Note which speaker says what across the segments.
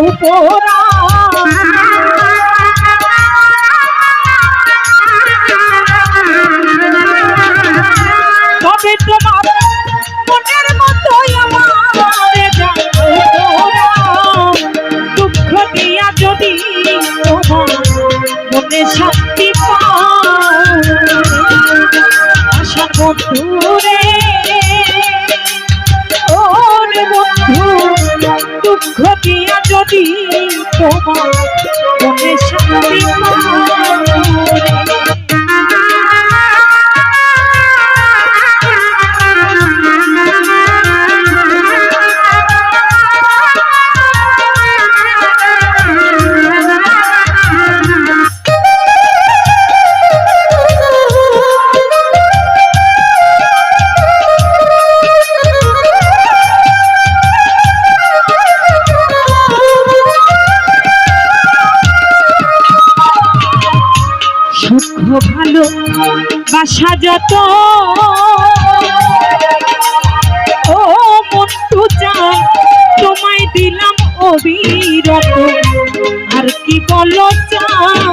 Speaker 1: উপরা তবে তোমার মনের মতোই আমার দুঃখ দিয়া তোমার মনে শান্তি আশা যত ও মন্টু চান তোমায় দিলাম অবিরত। আর কি বলো চাও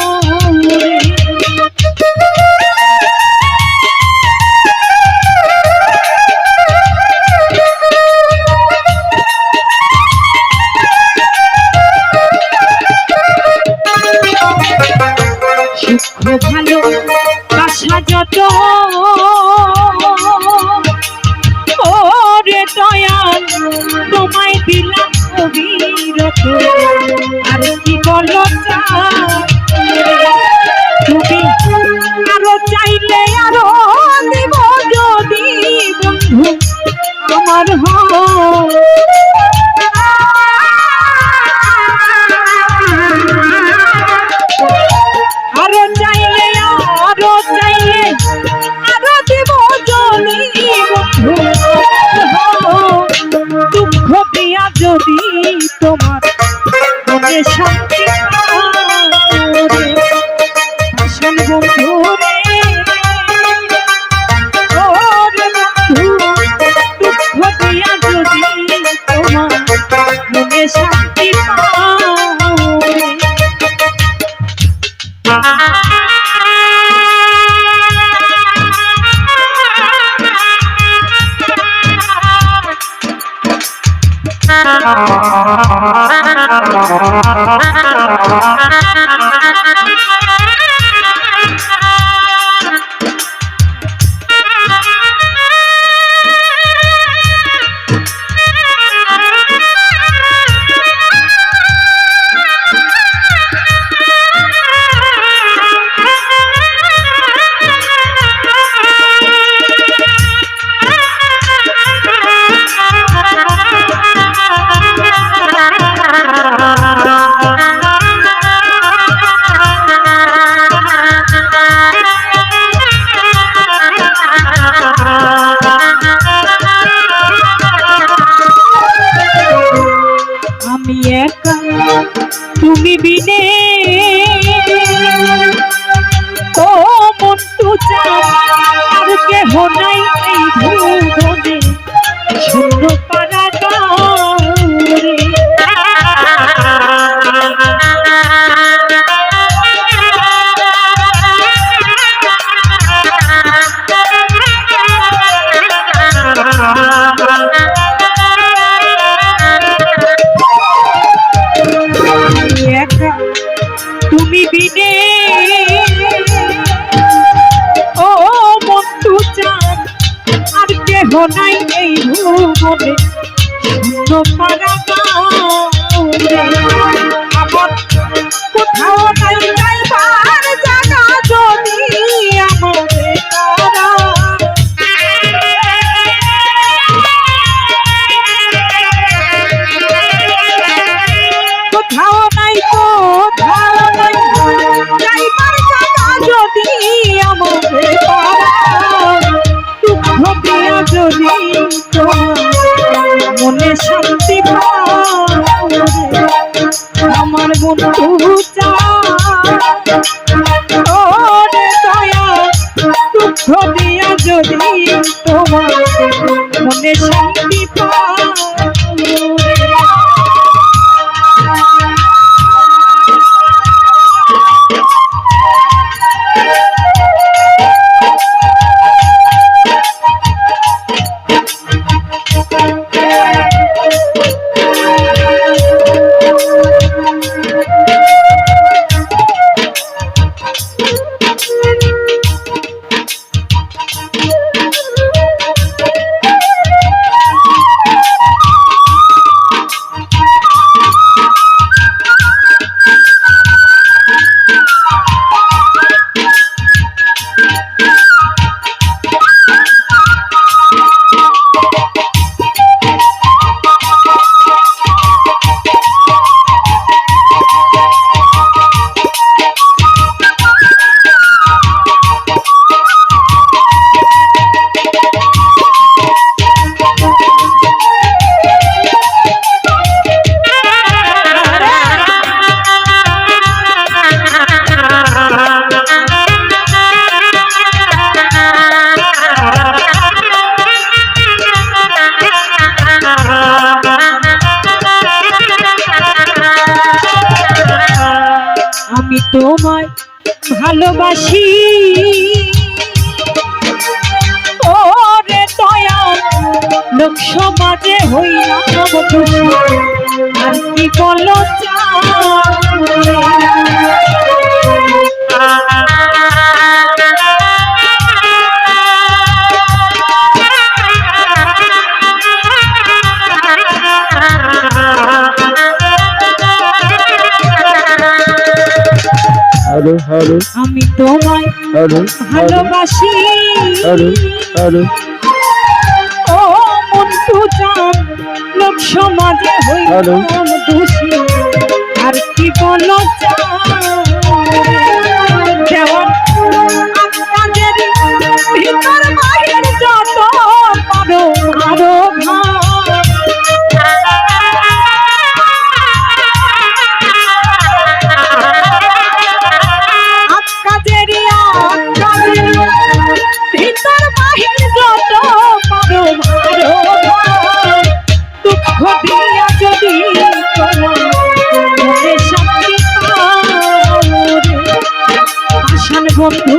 Speaker 1: ভালো। your door. trumpet. দিবি দিবিনে ও বন্ধু চান আর কেহ ভুবনে। পারা মনে শান্তি আমার বন্ধু তোমায় ভালোবাসি। ওরে দয়া লোক সমাজে হইয়া আর কি বলো চা
Speaker 2: হ্যালো হ্যালো
Speaker 1: আমি তোমায়
Speaker 2: হ্যালো
Speaker 1: ভালোবাসি।
Speaker 2: হ্যালো হ্যালো
Speaker 1: ও মন্টু জান লোক সমাজে হইলাম দোষী। আর কি বলো দেওয়ার দিয়া যদি আসান বন্ধু